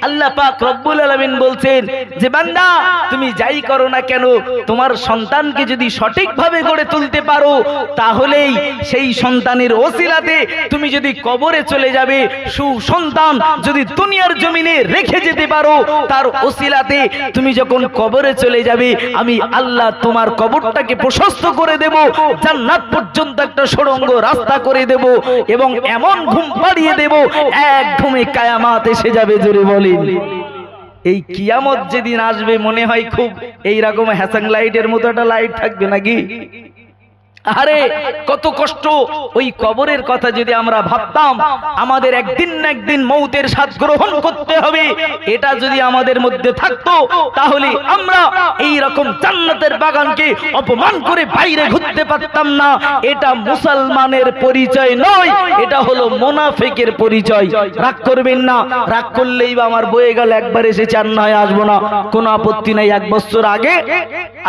আল্লাহ পাক রব্বুল বলছেন যে, বান্দা, তুমি যাই করো না কেন, তোমার সন্তানকে যদি গড়ে তুলতে পারো, তাহলেই সেই সন্তানের ওসিলাতে তুমি যদি কবরে চলে যাবে যদি দুনিয়ার জমিনে রেখে যেতে পারো, তার ওসিলাতে তুমি যখন কবরে চলে যাবে, আমি আল্লাহ তোমার কবরটাকে প্রশস্ত করে দেব, জান্নাত পর্যন্ত একটা সুড়ঙ্গ রাস্তা করে দেব এবং এমন ঘুম পাড়িয়ে দেব, এক ঘুমে কায়ামাত এসে যাবে জোরে বলেন এই কিয়ামত যেদিন আসবে মনে হয় খুব এইরকম হ্যাসাং লাইটের মতো একটা লাইট থাকবে নাকি? আরে, কত কষ্ট। ওই কবরের কথা যদি আমরা ভাবতাম, আমাদের একদিন না একদিন মৌতের স্বাদ গ্রহণ করতে হবে। এটা যদি আমাদের মধ্যে থাকতো, তাহলে আমরা এই রকম জান্নাতের বাগানকে অপমান করে বাইরে ঘুরতে পারতাম না। এটা মুসলমানের পরিচয় নয়, এটা হলো মোনাফেকের পরিচয়। রাগ করবেন না, রাগ করলেই বা আমার বয়ে গেল, একবার এসে চার নয় আসব না। কোনো আপত্তি নাই, এক বছর আগে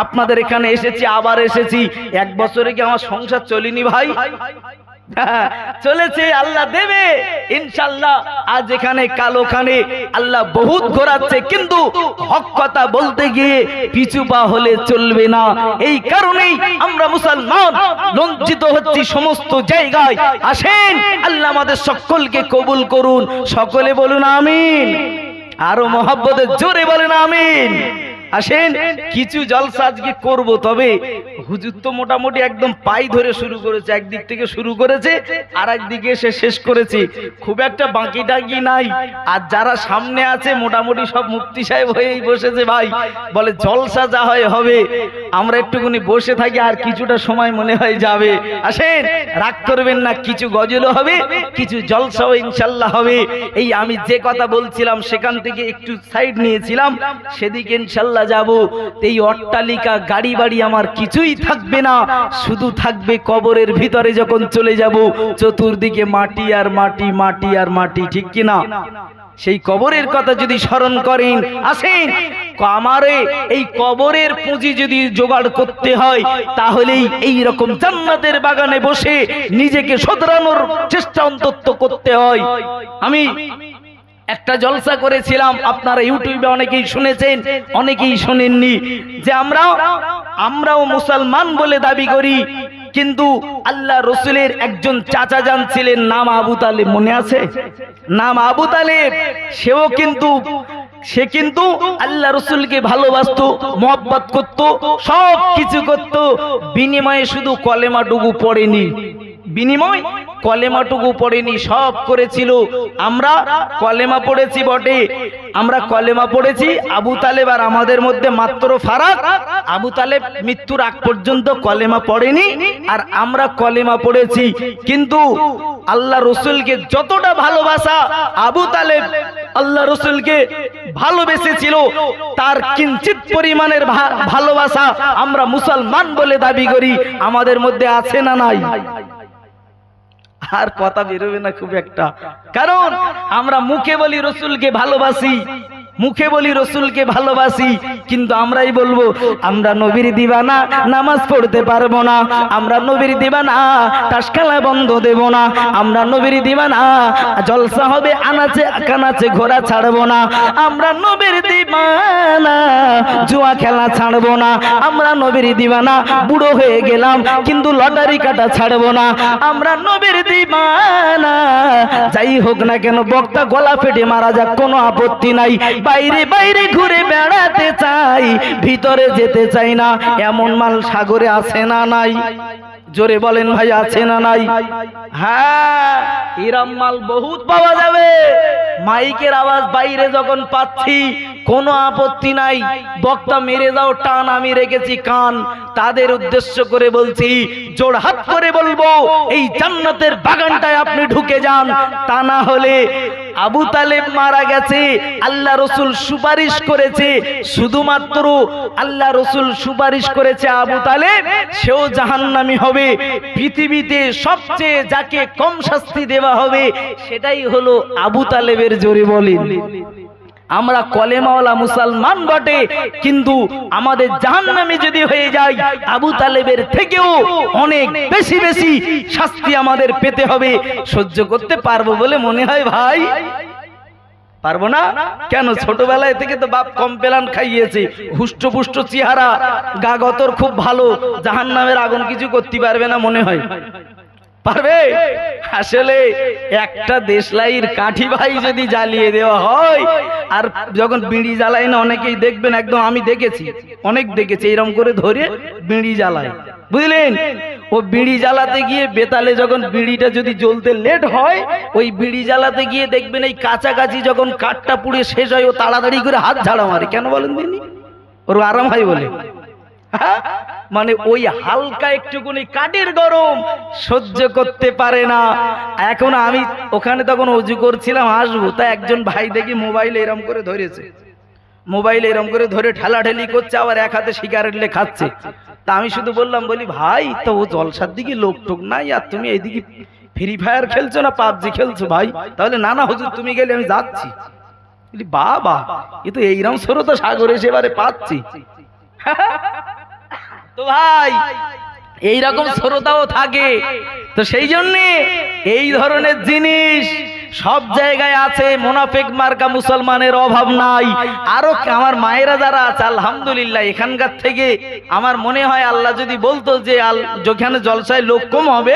আপনাদের এখানে এসেছি আবার এসেছি। এক বছরে কি আমার সংসার চলিনি ভাই? হ্যাঁ, চলেছে আল্লাহ দেবে। ইনশাল্লাহ আজ এখানে কালো খানে আল্লাহ বহুত ঘোরাচ্ছে কিন্তু হক বলতে গিয়ে পিছু পা হলে চলবে না। এই কারণেই আমরা মুসলমান লজ্জিত হচ্ছি সমস্ত জায়গায়। আসেন আল্লাহ আমাদের সকলকে কবুল করুন। সকলে বলুন আমিন। আরও মহাব্বতের জোরে বলেন আমিন। আসেন, কিছু জলসা আজকে করব, তবে হুজুর তো মোটামুটি একদম পাই ধরে শুরু করেছে, একদিক থেকে শুরু করেছে আর একদিকে এসে শেষ করেছে। খুব একটা বাকি টাকি নাই, আর যারা সামনে আছে, মোটামুটি সব মুক্তি সাহেব হয়েই বসেছে ভাই। বলে, জলসা যা হয় হবে, আমরা একটুখানি বসে থাকি, আর কিছুটা সময় মনে হয় যাবে। আসেন, রাগ করবেন না, কিছু গজলও হবে, কিছু জলসাও ইনশাল্লাহ হবে। এই আমি যে কথা বলছিলাম, সেখান থেকে একটু সাইড নিয়েছিলাম, সেদিকে ইনশাল্লাহ যাব, এই অট্টালিকা, গাড়ি বাড়ি আমার কিছুই থাকবে না। শুধু থাকবে কবরের ভিতরে যখন চলে যাব, চতুর্দিকে মাটি আর মাটি মাটি আর মাটি, ঠিক কিনা? সেই কবরের কথা যদি স্মরণ করেন, আসেন আমারে এই কবরের পুঁজি যদি জোগাড় করতে হয়, তাহলেই এই রকম জান্নাতের বাগানে বসে নিজেকে শোধরানোর চেষ্টা অন্তত করতে হয়। আমি একটা জলসা করেছিলাম, আপনারা ইউটিউবে অনেকেই শুনেছেন, অনেকেই শুনেননি যে আমরা, আমরাও মুসলমান বলে দাবি করি, কিন্তু আল্লাহ রসুলের একজন চাচা যান ছিলেন, নাম আবু তালেব, মনে আছে? নাম আবু তালেব, সেও কিন্তু, সে কিন্তু আল্লাহ রসুলকে ভালোবাসত, মহব্বত করত সব কিছু করত, বিনিময়ে শুধু কলেমাটুকু পড়েনি। বিনিময় কলেমাটুকু পড়েনি, সব করেছিল। আমরা কলেমা পড়েছি বটে। আমরা কলেমা পড়েছি, আবু তালেব আর আমাদের মধ্যে মাত্র ফারাক। আবু তালেব মৃত্যুর আগ পর্যন্ত কলেমা পড়েনি আর আমরা কলেমা পড়েছি। কিন্তু আল্লাহ রসুলকে যতটা ভালোবাসা আবু তালেব আল্লাহ রসুলকে ভালোবেসেছিল, তার কিঞ্চিত পরিমাণের ভালোবাসা আমরা মুসলমান বলে দাবি করি। আমাদের মধ্যে আছে না নাই? আর কথা বেরোবে না খুব একটা। কারণ আমরা মুখে বলি রসুলকে ভালোবাসি মুখে বলি, রসুলকে ভালোবাসি, কিন্তু আমরাই বলব, আমরা নবীর দিবানা, নামাজ পড়তে পারব না, আমরা নবীর দিবানা টাসখালা বন্ধ দেব না, আমরা নবীর দিবানা, জলসা হবে আনাচে, কানাচে ঘোরা ছাড়বো না, আমরা নবীর দিবানা, জুয়া খেলা ছাড়বো না, আমরা নবীর দিবানা, বুড়ো হয়ে গেলাম, কিন্তু লটারি কাটা ছাড়বো না, আমরা নবীর দিবানা, যাই হোক না কেন, বক্তা গলা ফেটে মারা যাক, কোনো আপত্তি নাই বাইরে বাইরে ঘুরে বেড়াতে চাই, ভিতরে যেতে চাই না, এমন মাল সাগরে আছে না নাই? জোরে বলেন ভাই, আছে না নাই? হ্যাঁ ইরাম মাল বহুত পাওয়া যাবে। মাইকের আওয়াজ বাইরে যখন পাচ্ছি, কোনো আপত্তি নাই। বক্তা মেরে যাও, টান আমি রেখেছি কান। তাদের উদ্দেশ্য করে বলছি, জোর হাত করে বলব, এই জান্নাতের বাগানটায় আপনি ঢুকে যান। তা না হলে আবু তালেব মারা গেছে, আল্লাহ রসুল সুপারিশ করেছে, শুধুমাত্র আল্লাহ রসুল সুপারিশ করেছে আবু তালেব, সেও জাহান্নামি হবে। পৃথিবীতে সবচেয়ে যাকে কম শাস্তি দেওয়া হবে, সেটাই হলো আবু তালেবের জোরে বলেন। আমরা কলেমাওয়ালা মুসলমান বটে, কিন্তু আমাদের জাহান্নামে যদি হয়ে যায়, আবু তালেবের থেকেও অনেক বেশি বেশি শাস্তি আমাদের পেতে হবে। সহ্য করতে পারব বলে মনে হয় ভাই? পারব না? কেন? ছোটবেলায় থেকে তো বাপ কম্পেলান খাইয়েছে। হুষ্টপুষ্ট চেহারা, গা গতর খুব ভালো জাহান নামের আগুন কিছু করতে পারবে না মনে হয়। পারবে? আসলে একটা দেশলাইয়ের কাঠি ভাই যদি জ্বালিয়ে দেওয়া হয়, আর যখন বিড়ি জ্বালায় না, অনেকেই দেখবেন একদম আমি দেখেছি, অনেক দেখেছি এরকম করে ধরে বিড়ি জ্বালায়। বুঝলেন? ও বিড়ি জ্বালাতে গিয়ে বেতালে যখন বিড়িটা যদি জ্বলতে লেট হয়, ওই বিড়ি জ্বালাতে গিয়ে দেখবেন এই কাছাকাছি যখন কাঠটা পুড়ে শেষ হয়, ও তাড়াতাড়ি করে হাত ঝাড়া মারে। কেন বলেন দিনি ওর আরাম হয় বলে? মানে ওই হালকা একটুকুনি কাঠের গরম সহ্য করতে পারে না। এখন আমি ওখানে তখন অজু করছিলাম, আসব। তা একজন ভাই দেখি মোবাইল এরম করে ধরেছে। মোবাইল এরম করে ধরে ঠেলাঠেলি করছে, আবার এক হাতে সিগারেট লে খাচ্ছে। তা আমি শুধু বললাম, বলি, ভাই, তো ও জলসার দিকে লোক টোক নাই আর তুমি এইদিকে ফ্রি ফায়ার খেলছো না পাবজি খেলছো ভাই? তাহলে না না, হুজুর, তুমি গেলে আমি যাচ্ছি। বাবা, এ তো এইরকম স্রোত সাগরে সেবারে পাচ্ছি। তো ভাই এইরকম শ্রোতাও থাকে। তো সেই জন্যে এই ধরনের জিনিস সব জায়গায় আছে মোনাফেক মার্কা মুসলমানের অভাব নাই। আরও আমার মায়েরা যারা আছে, আলহামদুলিল্লাহ, এখানকার থেকে আমার মনে হয় আল্লাহ যদি বলতো যে যেখানে জলসায় লোক কম হবে,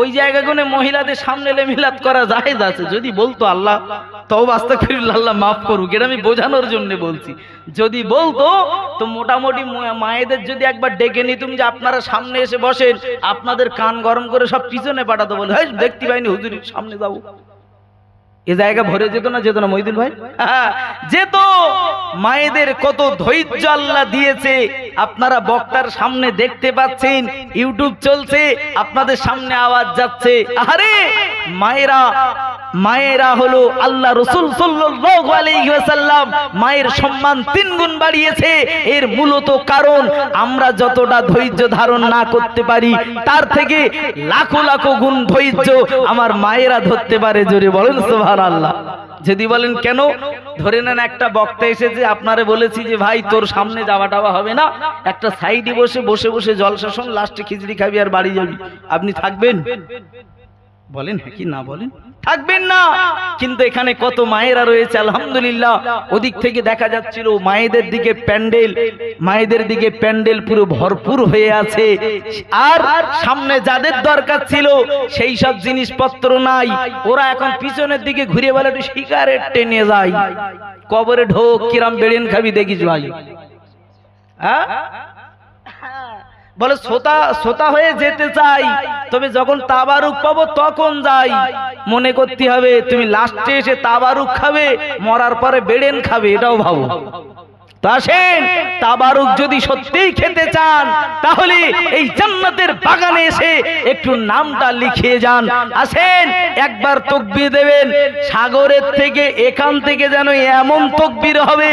ওই জায়গাগুলো মহিলাদের সামনে মিলাদ করা যায় আছে। যদি বলতো আল্লাহ তও বাস্তা ফিরুল্লাহ আল্লাহ মাফ করুক, এটা আমি বোঝানোর জন্য বলছি। যদি বলতো, তো মোটামুটি মায়েদের যদি একবার ডেকে নিতুম যে আপনারা সামনে এসে বসেন, আপনাদের কান গরম করে সব পিছনে পাঠাতো বলে হ্যাঁ দেখতে পাইনি, হুজুর, সামনে যাব। এ জায়গা ভরে যেত না যেত না, মহিদুল ভাই? যেত। মায়েদের কত ধৈর্য আল্লাহ দিয়েছে। আপনারা বক্তার সামনে দেখতে পাচ্ছেন, ইউটিউব চলছে, আপনাদের সামনে আওয়াজ যাচ্ছে। আরে মায়েরা মায়েরা হলো আল্লাহ রসুল ওয়াসাল্লাম। মায়ের সম্মান তিন গুণ বাড়িয়েছে। এর মূলত কারণ আমরা যতটা ধৈর্য ধারণ না করতে পারি, তার থেকে লাখো লাখো গুণ ধৈর্য আমার মায়েরা ধরতে পারে। জোরে বলেন সুবহানাল্লাহ। যদি বলেন কেন? ধরে নেন একটা বক্তা এসেছে, আপনারে বলেছি যে, ভাই, তোর সামনে যাওয়া টাওয়া হবে না। একটা সাইডে বসে বসে বসে জল শাসন লাস্টে খিচড়ি খাবি আর বাড়ি যাবি। আপনি থাকবেন? বলেন হ্যাঁ কি না বলেন? থাকবেন না। কিন্তু এখানে কত মায়েরা রয়েছে, আলহামদুলিল্লাহ। ওদিক থেকে দেখা যাচ্ছিল মায়েদের দিকে প্যান্ডেল, মায়েদের দিকে প্যান্ডেল পুরো ভরপুর হয়ে আছে। আর সামনে যাদের দরকার ছিল, সেই সব জিনিসপত্র নাই। ওরা এখন পিছনের দিকে ঘুরে বলে, একটু সিগারেট টেনে যায় কবরে ঢোক, কিরাম বেড়েন খাবি দেখিস ভাই। হ্যাঁ? বলে, শ্রোতা শ্রোতা হয়ে যেতে চাই। তবে যখন তাবারুক পাবো তখন যাই। মনে করতে হবে, তুমি লাস্টে এসে তাবারুক খাবে, মরার পরে বেড়েন খাবে, এটাও ভাবো। তো তাবারুক যদি সত্যিই খেতে চান, তাহলে এই জান্নাতের বাগানে এসে একটু নামটা লিখিয়ে যান। আসেন, একবার তকবির দেবেন। সাগরের থেকে এখান থেকে যেন এমন তকবির হবে,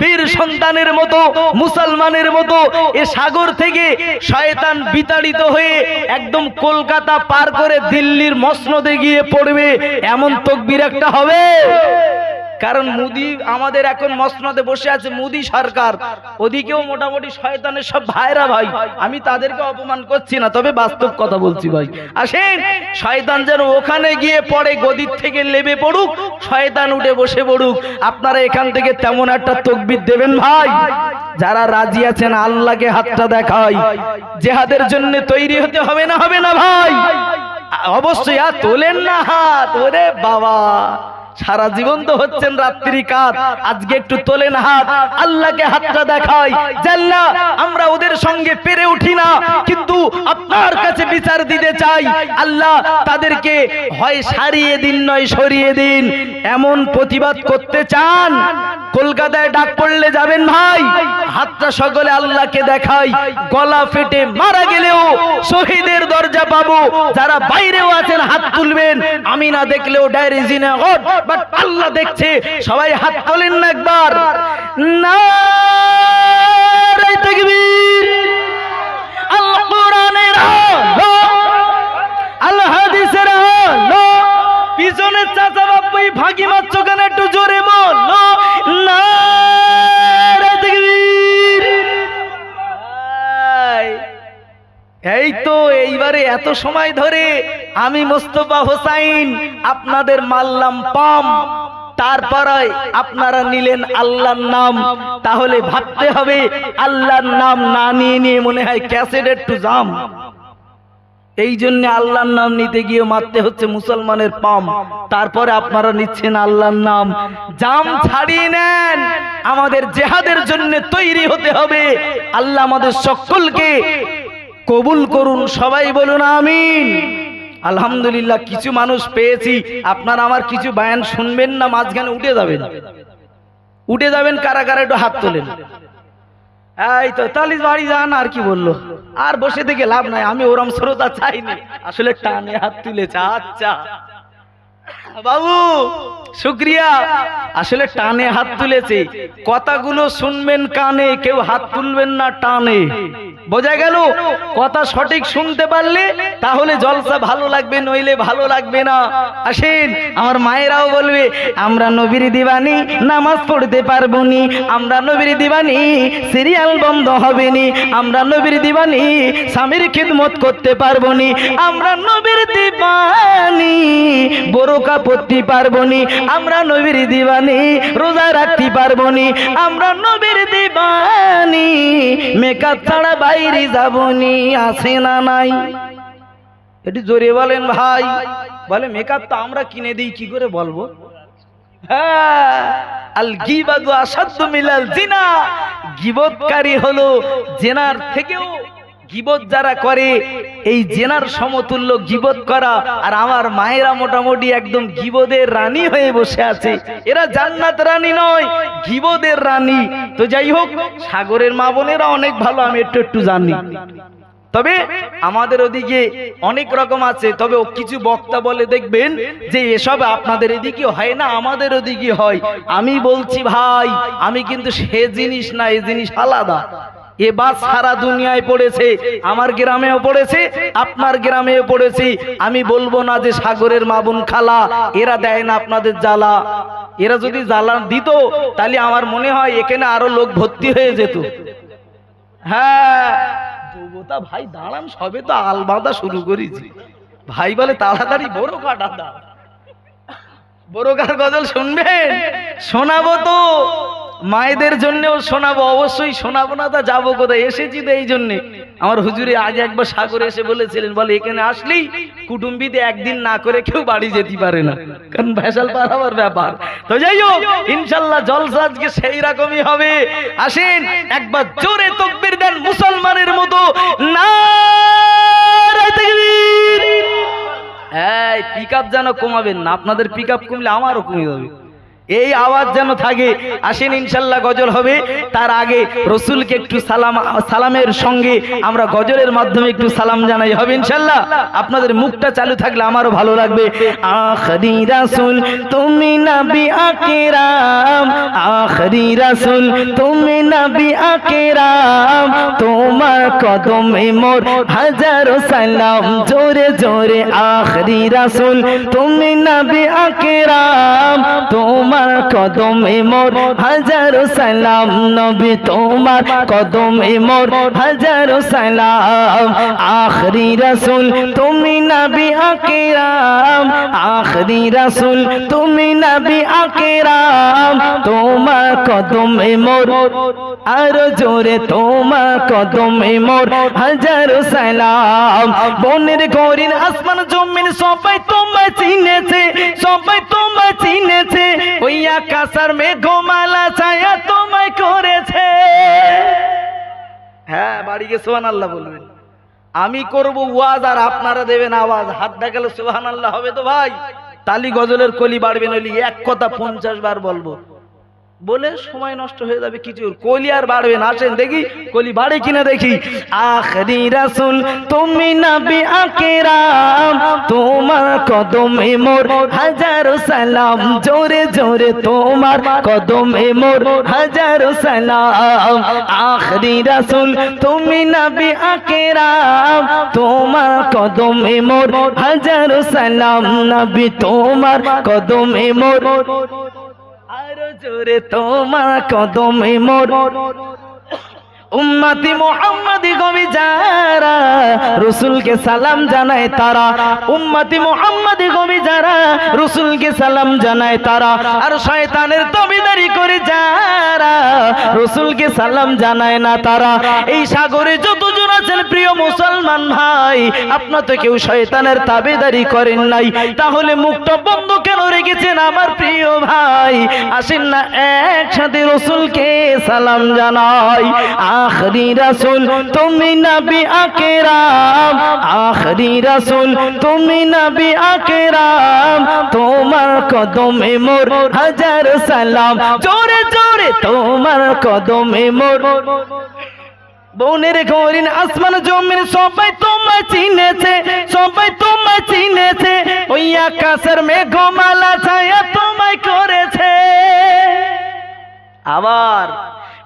বীর সন্তানের মতো, মুসলমানের মতো, এ সাগর থেকে শয়তান বিতাড়িত হয়ে একদম কলকাতা পার করে দিল্লির মসনদে গিয়ে পড়বে। এমন তকবির একটা হবে। কারণ মুদি আমাদের এখন মসনদে বসে আছে, মুদি সরকার। ওদিকেও মোটামুটি শয়তানের সব ভাইরা ভাই। আমি তাদেরকে অপমান করছি না, তবে বাস্তব কথা বলছি ভাই। আসেন, শয়তান যেন ওখানে গিয়ে পড়ে, গদির থেকে লেবে পড়ুক, শয়তান উঠে বসে পড়ুক। আপনারা এখান থেকে তেমন একটা তকবির দেবেন ভাই। যারা রাজি আছেন, আল্লাহকে হাতটা দেখাই। জেহাদের জন্য তৈরি হতে হবে না হবে না ভাই? অবশ্যই, আর তোলেন না হাত। ওরে বাবা। সারা জীবন তো হচ্ছেন রাত্রি কাজ। আজকে একটু তোলেন হাত, আল্লাহকে হাতটা দেখাই। জাল্লা, আমরা ওদের সঙ্গে পেরে উঠি না, কিন্তু আপনার কাছে বিচার দিতে চাই। আল্লাহ তাদেরকে হয় সারিয়ে দিন, নয় সরিয়ে দিন। এমন প্রতিবাদ করতে চান? কলকাতায় ডাক পড়লে যাবেন ভাই। হাতটা সকলে আল্লাহকে দেখাই। গলা ফেটে মারা গেলেও শহীদের দরজা পাবো। যারা বাইরেও আছেন, হাত তুলবেন। আমি না দেখলেও ডায়েরি বাট আল্লাহ দেখছে, সবাই হাত তোলেন না একবার। না পিছনের চাচা বাপ্পাই ভাগি মারছ কেন একটু জোরে বল। না এই তো এইবারে এত সময় ধরে আমি মোস্তফা হোসাইন, আপনাদের মারলাম পাম। তারপরে আপনারা নিলেন আল্লাহর নাম। তাহলে ভাবতে হবে আল্লাহর নাম না নিয়ে নিয়ে মনে হয় ক্যাসেট একটু জাম। এই জন্য আল্লাহর নাম নিতে গিয়ে মারতে হচ্ছে মুসলমানের পাম। তারপরে আপনারা নিচ্ছেন আল্লাহর নাম। জাম ছাড়িয়ে নেন। আমাদের জেহাদের জন্য তৈরি হতে হবে। আল্লাহ আমাদের সকলকে কবুল করুন। সবাই বলুন আমিন। আলহামদুলিল্লাহ, কিছু মানুষ পেয়েছি। আপনারা আমার কিছু বায়ান শুনবেন না, মাঝখানে উঠে যাবেন। উঠে যাবেন কারা কারা একটু হাত তোলেন। এই তো তালিশ বাড়ি যান আর কি বলল? আর বসে থেকে লাভ নাই, আমি ওরম শ্রোতা চাইনি। আসলে টানে হাত তুলেছে আচ্ছা। বাবু শুক্রিয়া আসলে টানে হাত তুলেছে। কথাগুলো শুনবেন কানে, কেউ হাত তুলবেন না টানে। বোঝা গেল? কথা সঠিক শুনতে পারলে তাহলে জলসা ভালো লাগবে, নইলে ভালো লাগবে না। আসেন, আমার মায়েরাও বলবে, আমরা নবীর দিবানি নামাজ পড়তে পারব নি। আমরা নবীর দিবানি সিরিয়াল বন্ধ হবে নি। আমরা নবীর দিবানি স্বামীর খিদমত করতে পারব নি। আমরা নবীর দিবানি বোরকা পড়তে পারব নি। আমরা নবীর দিবানি, রোজা রাখতে পারব নি আমরা নবীর দিবানি, মেকআপ ছাড়া বাইরে যাবনি, আসে না নাই। এটি জোরে বলেন ভাই। বলে, মেকআপ তো আমরা কিনে দিই, কি করে বলব? হ্যাঁ আল গিবাদু আসাদ্দু মিলাল জিনা। গিবতকারী হলো জেনার থেকেও গিবত যারা করে, এই জেনার সমতুল্য গিবত করা আর আমার মায়েরা মোটামুটি একদম গিবদের রানী হয়ে বসে আছে। এরা জান্নাত রানী নয়, গিবদের রানী। তো যাই হোক, সাগরের মা বোনেরা অনেক ভালো, আমি একটু একটু জানি। তবে আমাদের ওদিকে অনেক রকম আছে, তবে কিছু বক্তা বলে দেখবেন যে এসব আপনাদের এদিকে হয় না, আমাদের ওদিকে হয়। আমি বলছি, ভাই, আমি কিন্তু সে জিনিস না এই জিনিস আলাদা। এবার সারা দুনিয়ায় পড়েছে, আমার গ্রামেও পড়েছে, আপনার গ্রামেও পড়েছে। আমি বলব না যে সাগরের মাবুন খালা, এরা দেয় না আপনাদের জ্বালা। এরা যদি জ্বালা দিত, তাহলে আমার মনে হয় এখানে আরও লোক ভর্তি হয়ে যেত। হ্যাঁ ভাই, দাঁড়ান, সবে তো আলবাদা শুরু করেছি। ভাই বলে, তাড়াতাড়ি বড় কাটা দা বড় কার গজল শুনবেন? শোনাবো তো। মায়েদের জন্যও শোনাবো, অবশ্যই শোনাবো না তা যাব কোথায়? এসেছি তো এই জন্যে। আমার হুজুরে আজ একবার সাগরে এসে বলেছিলেন, বলে, এখানে আসলেই কুটুম্বিতে একদিন না করে কেউ বাড়ি যেতে পারে না। কারণ ভেসাল পারাবার ব্যাপার। তো যাই হোক, ইনশাল্লাহ জলসা আজকে সেই রকমই হবে। আসেন, একবার জোরে তকবির দেন মুসলমানের মতো। না এই পিক আপ যেন কমাবেন না, আপনাদের পিক আপ কমলে আমারও কমে যাবে। এই আওয়াজ যেন থাকে, আসেন ইনশাল্লাহ গজল হবে। তার আগে রসুলকে একটু সালাম, সালামের সঙ্গে আমরা গজলের মাধ্যমে একটু সালাম জানাই। হবে ইনশাল্লাহ? আপনাদের মুখটা চালু থাকলে আমারও ভালো লাগবে। আখরি রাসুল, তুমি নবী আকেরাম। আখরি রাসুল, তুমি নবী আকেরাম। তোমার কদমে মোর হাজারো সালাম। জোরে জোরে আখরি রাসুল, তুমি নবী আকেরাম। তোমার কদমে মোর হাজারো সালাম, নবী তোমার কদমে মোর হাজারো সালাম। আখরি রাসুল, তুমি নবী আকেরাম। আখরি রাসুল, তুমি নবী আকেরাম। তোমার কদমে মোর, আরও জোরে তোমার কদমে মোর হাজারো সালাম। বনের গরিন আসমান, জমিন, সবাই তোমায় চিনেছে, সবাই তোমায় চিনেছে। ওই আকাশের মেঘমালা ছায়া তোমায় করেছে। হ্যাঁ বাড়ি গিয়ে সোহান আল্লাহ বলবেন। আমি করব ওয়াজ আর আপনারা দেবেন আওয়াজ। হাত দেখালে সোহান আল্লাহ হবে তো ভাই? তালি গজলের কলি বাড়বে নইলি এক কথা পঞ্চাশ বার বলব। বলে সময় নষ্ট হয়ে যাবে কিছু কলি আর বাড়বে না। আসেন দেখি, কলি বাড়ে কিনা দেখি। আখরি রাসুল, তুমি নবী আকেরাম, তোমার কদমে মোর হাজারো সালাম। জোরে জোরে তোমার কদমে মোর হাজারো সালাম। আখরি রাসুল, তুমি নবী আকেরাম, তোমার কদমে মোর হাজারো সালাম। নবী তোমার কদমে মোর জোরে তোমার কদমে মোর উম্মতি মোহাম্মদি গমি যারা, রসুলকে সালাম জানায় তারা। উম্মতি মোহাম্মদি গমি যারা, রসুলকে সালাম জানায় তারা। আর শয়তানের তবিদারি করে যারা, রসুলকে সালাম জানায় না তারা। এই সাগরে যতজন আছেন প্রিয় মুসলমান ভাই, আপনার তো কেউ শয়তানের তাবেদারি করেন নাই। তাহলে মুখটা বন্ধ কেন রেখেছেন আমার প্রিয় ভাই? আসেন না একসাথে রসুলকে সালাম জানাই। আখরি রাসুল, তুমি নবী আকেরাম। আখরি রাসুল, তুমি নবী আকেরাম। তোমার কদমে মোর হাজার সালাম। জোরে জোরে, তোমার কদমে মোর। বনের গরিন আসমান জমিন সবাই তোমায় চিনেছে, সবাই তোমায় চিনেছে। ওই আকাশের মেঘমালা ছায়া তোমায় করেছে। আবার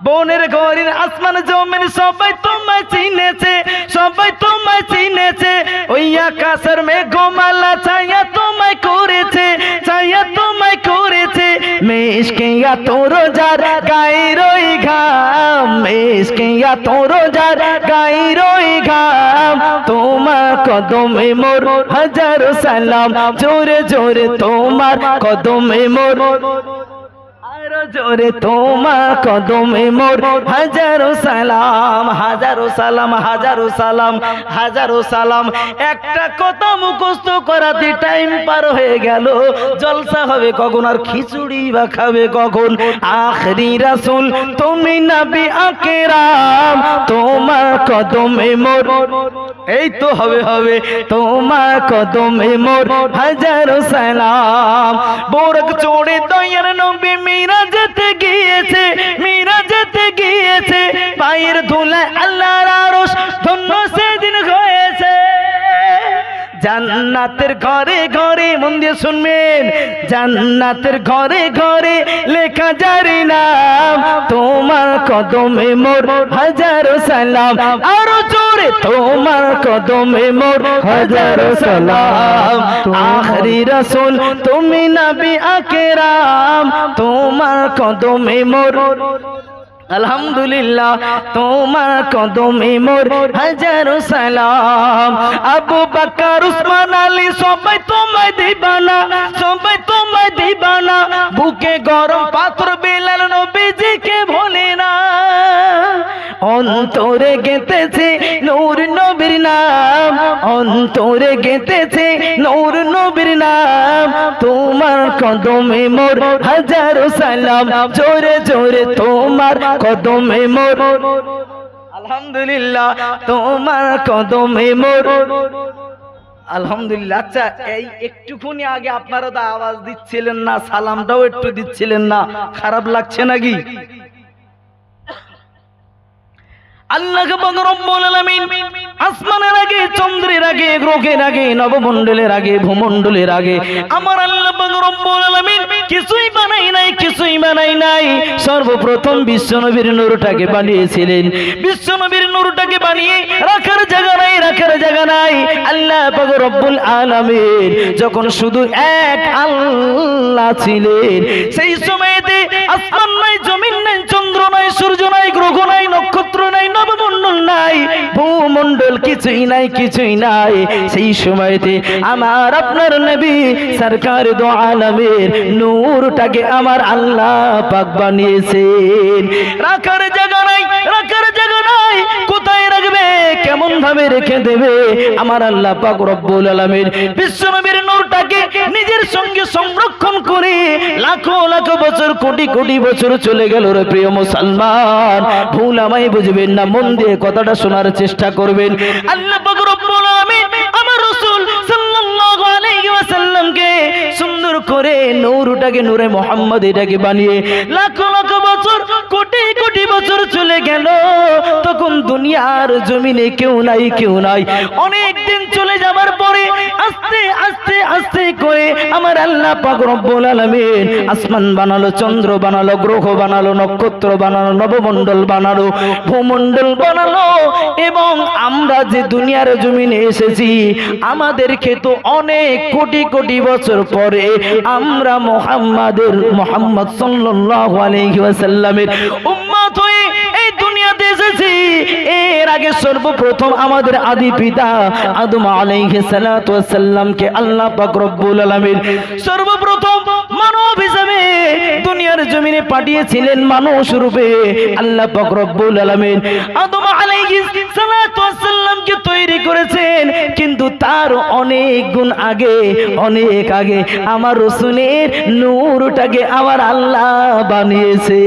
বনের গরিন আসমান জমিন সবাই তোমায় চিনেছে, সবাই তোমায় চিনেছে। ওই আকাশের মেঘমালা ছায়া তোমায় করেছে, ছায়া তোমায় করেছে। মেশকেয়া তোর যার গায়ে রই ঘাম মেশকেয়া তোর যার গায়ে রই ঘাম। তোমার কদমে মোর হাজার সালাম, জোরে জোরে তোমার কদমে মোর জোরে তোমার কদমে মোর হাজারো সালাম হাজারো সালাম হাজারো সালাম হাজারো সালাম। একটা কথা মুখস্থ করাতে টাইম পার হয়ে গেল। জলসা হবে কখন আর খিচুড়ি বা খাবে কখন? আখরি রাসুল, তুমি নবী আকেরাম তোমার কদমে মোর। এই তো হবে হবে। তোমা কদমে মোর হাজারো সালাম। বোরক চড়ে দয়ার নবী মীরা যেতে গিয়েছে মীরা যেতে গিয়েছে, পায়ের ধুলায় আল্লাহর আরশ ধন্য সেদিন হয়েছে। জান্নাতের ঘরে ঘরে, মন দিয়ে শুনবেন, জান্নাতের ঘরে ঘরে লেখা জারি নাম, তোমার কদমে মোর হাজারো সালাম। আরও তোমার কদমে মোর হাজার সালাম। আখরি রসুল তুমি নবী আকেরাম। তোমার কদমে মোর আলহামদুলিল্লাহ, তোমার কদমে মোর হাজারো সালাম। আবু বাকার, উসমান, আলী, সবাই তোমায় দিবানা, সবাই তোমায় দিবানা। বুকে গরম পাত্র বেলাল নবীজিকে ভোলে না। অন্তরে গেতেছে নূর নবীর নাম। অন্তরে গেতেছে নূর নবীর নাম। তোমার কদমে মোর হাজারো সালাম। জোরে জোরে তোমার কদমে মোর। আলহামদুলিল্লাহ, তোমার কদমে মোর। আলহামদুলিল্লাহ আচ্ছা এই একটুখানি আগে আপনারা তো আওয়াজ দিচ্ছিলেন না, সালামটাও একটু দিচ্ছিলেন না, খারাপ লাগছে নাকি? আল্লাহ আসমানের আগে, চন্দ্রের আগে, গ্রহের আগে, নবমণ্ডলের আগে, ভূমণ্ডলের আগে। আমার আল্লাহ রব্বুল আলামিন, কিছুই বানাই নাই, কিছুই বানাই নাই। সর্বপ্রথম বিশ্বনবীর নূরটাকে বানিয়েছিলেন। বিশ্বনবীর নূরটাকে বানিয়ে রাখার জায়গা নাই, রাখার জায়গা নাই। আল্লাহ রব্বুল আলামিন যখন শুধু এক আল্লাহ ছিলেন, সেই সময়তে ভূমণ্ডল কিছুই নাই কিছুই নাই। সেই সময়তে আমার আপনার নবী সরকার দো আলমের নূরটাকে আমার আল্লাহ পাক বানিয়েছেন। রাখার জায়গা নাই কেমন ভাবে রেখে দেবে। আমার আল্লাহ পাক রব্বুল আলামিন বিশ্বনবীর নূরটাকে নিজের সঙ্গে সংরক্ষণ করে লাখো লাখো বছর, কোটি কোটি বছর চলে গেল রে প্রিয় মুসলমান। ভুল আমায় বুঝবেন না, মন দিয়ে কথাটা শোনার চেষ্টা করবেন। আল্লাহ পাক রব্বুল আলামিন আমার রাসূল সাল্লাল্লাহু আলাইহি ওয়াসাল্লামকে সুন্দর করে নূরটাকে, নূরে মোহাম্মদ এটাকে বানিয়ে লাখো লাখো বছর, কোটি কোটি বছর চলে গেল। তখন দুনিয়ার জমিনে কেউ নাই কেউ নাই। অনেক দিন চলে যাবার পরে আস্তে আস্তে আস্তে করে আমার আল্লাহ পাক রব্বুল আলামিন আসমান বানালো, চন্দ্র বানালো, গ্রহ বানালো, নক্ষত্র বানালো, নবমণ্ডল বানালো, ভূমণ্ডল বানালো। এবং আমরা যে দুনিয়ার জমিনে এসেছি, আমাদেরকে তো অনেক কোটি কোটি বছর পরে আমরা মোহাম্মদ সাল্লাল্লাহু আলাইহি ওয়াসাল্লামের উম্মত এই দুনিয়াতে এসেছি। এর আগে সর্বপ্রথম আমাদের আদি পিতা আদম সালাতু ওয়াস সালামকে আল্লাহ পাক রব্বুল আলামিন সর্বপ্রথম মানব হিসেবে দুনিয়ার জমিনে পাঠিয়েছিলেন মানুষ রূপে। আল্লাহ পাক রব্বুল আলামিন আদম সালামকে তৈরি করেছেন, কিন্তু তার অনেক গুণ আগে, অনেক আগে। আমার রসুলের নূরটাকে আমার আল্লাহ বানিয়েছে।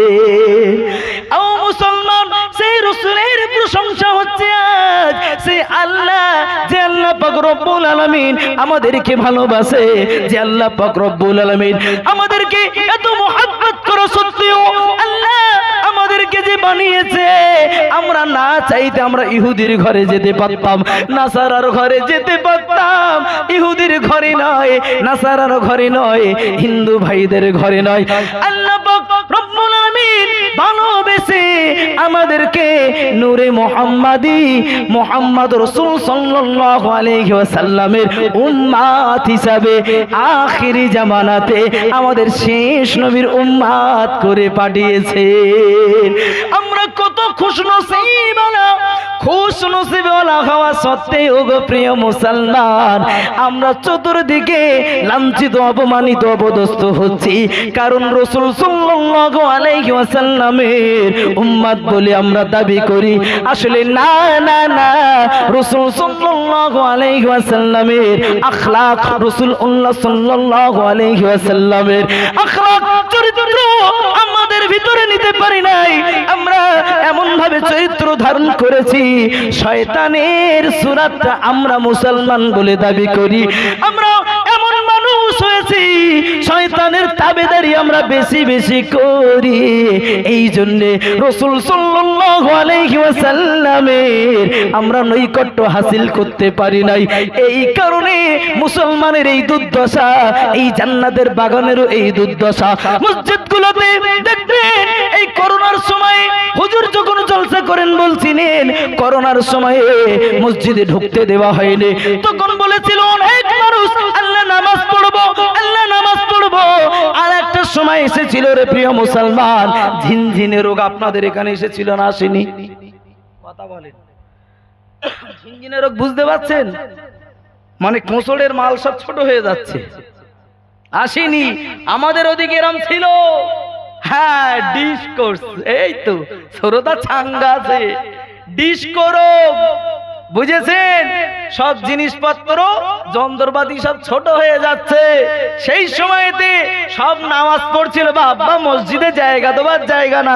মুসলমান, সেই রসুলের প্রশংসা হচ্ছে আজ। সেই আল্লাহ যে আল্লাহ পাক আলামিন আমাদেরকে ভালোবাসে, যে আল্লাহ পাক রব্বুল আলামিন আমাদেরকে এত মহব্বত করো সত্ত্বেও আল্লাহ আমাদেরকে যে বানিয়েছে, আমরা না চাইতে আমরা ইহুদির ঘরে যেতে পারতাম, নাসারার ঘরে যেতে পারতাম। ইহুদির ঘরে নয়, নাসারার ঘরে নয়, হিন্দু ভাইদের ঘরে নয়। আল্লাহ রব্বুল ভালোবেসে আমাদেরকে নূরে মোহাম্মদি মোহাম্মদ রসুল সাল্লাল্লাহু আলাইহি ওয়াসাল্লামের উম্মাত হিসাবে আখিরি জামানাতে আমাদের শেষ নবীর উম্মাত করে পাঠিয়েছে। কত খুশ নসিব খুশ নসিব হওয়া সত্ত্বেও গো প্রিয় মুসলমান, আমরা চতুর্দিকে লাঞ্ছিত, অপমানিত, অপদস্থ হচ্ছি। কারণ রসুল ওয়াসাল্লামের উম্মাত বলে আমরা দাবি করি। আসলে না না না, রসুল সাল্লাল্লাহু আলাইহি ওয়াসাল্লামের আখলাক রসুল উল্লাহ সাল্লাল্লাহু আলাইহি ওয়াসাল্লামের আখলাক চরিত্র আমাদের ভিতরে নিতে পারি নাই। আমরা এমন ভাবে চরিত্র ধারণ করেছি, শয়তানের সুরাতটা আমরা মুসলমান বলে দাবি করি। আমরা শয়তানের তাবেদারি আমরা বেশি বেশি করি। এই জন্যে রসুল ওয়াসাল্লামের আমরা নৈকট্য হাসিল করতে পারি নাই। এই কারণে মুসলমানের এই দুর্দশা, এই জান্নাতের বাগানেরও এই দুর্দশা। দেখবেন, এই করোনার সময় হুজুর যখন জলসা করেন বলছিলেন, করোনার সময়ে মসজিদে ঢুকতে দেওয়া হয়নি। তখন বলেছিল, অনেক মানুষ নামাজ পড়ব, আল্লাহ নামাজ পড়ব। আর একটা সময় এসেছিল রে প্রিয় মুসলমান, ঝিনঝিনে রোগ আপনাদের এখানে এসেছিল না আসেনি? কথা বলেন। ঝিনঝিনে রোগ বুঝতে পারছেন? মানে কোঁচড়ের মাল সব ছোট হয়ে যাচ্ছে। আসেনি, আমাদের ওদিকে এরম ছিল। হ্যাঁ ডিসকোর্স, এই তো সরোদা ছাঙ্গা আছে। ডিসকোরো বুঝেছেন? সব জিনিসপত্র যন্ত্রপাতি সব ছোট হয়ে যাচ্ছে। সেই সময়তে সব নামাজ পড়ছিল, বাবা, মসজিদে জায়গা দেবার জায়গা নাই।